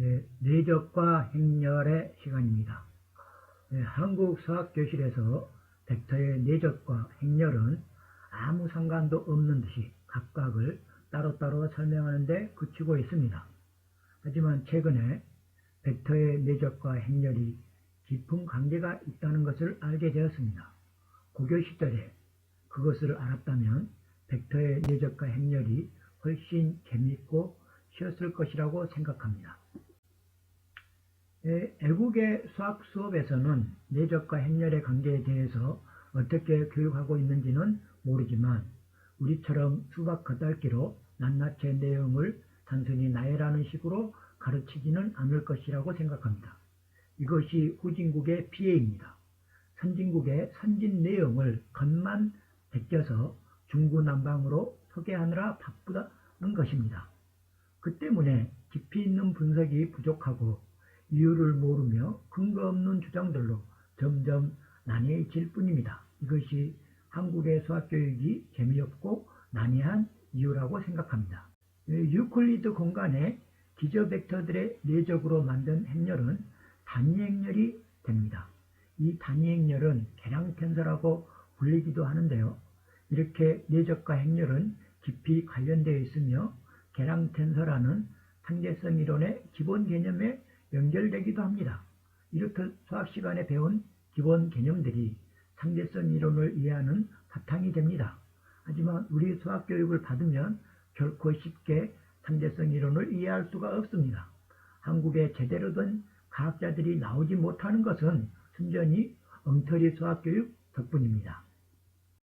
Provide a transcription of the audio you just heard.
네, 내적과 행렬의 시간입니다. 네, 한국 수학교실에서 벡터의 내적과 행렬은 아무 상관도 없는 듯이 각각을 따로따로 설명하는데 그치고 있습니다. 하지만 최근에 벡터의 내적과 행렬이 깊은 관계가 있다는 것을 알게 되었습니다. 고교 시절에 그것을 알았다면 벡터의 내적과 행렬이 훨씬 재미있고 쉬웠을 것이라고 생각합니다. 예, 애국의 수학 수업에서는 내적과 행렬의 관계에 대해서 어떻게 교육하고 있는지는 모르지만 우리처럼 수박 겉핥기로 낱낱의 내용을 단순히 나열하는 식으로 가르치지는 않을 것이라고 생각합니다. 이것이 후진국의 피해입니다. 선진국의 선진 내용을 겉만 베껴서 중구난방으로 소개하느라 바쁘다는 것입니다. 그 때문에 깊이 있는 분석이 부족하고 이유를 모르며 근거 없는 주장들로 점점 난해해질 뿐입니다. 이것이 한국의 수학교육이 재미없고 난해한 이유라고 생각합니다. 유클리드 공간의 기저 벡터들의 내적으로 만든 행렬은 단위 행렬이 됩니다. 이 단위 행렬은 계량 텐서라고 불리기도 하는데요. 이렇게 내적과 행렬은 깊이 관련되어 있으며 계량 텐서라는 상대성 이론의 기본 개념에 연결되기도 합니다. 이렇듯 수학 시간에 배운 기본 개념들이 상대성 이론을 이해하는 바탕이 됩니다. 하지만 우리 수학 교육을 받으면 결코 쉽게 상대성 이론을 이해할 수가 없습니다. 한국에 제대로 된 과학자들이 나오지 못하는 것은 순전히 엉터리 수학 교육 덕분입니다.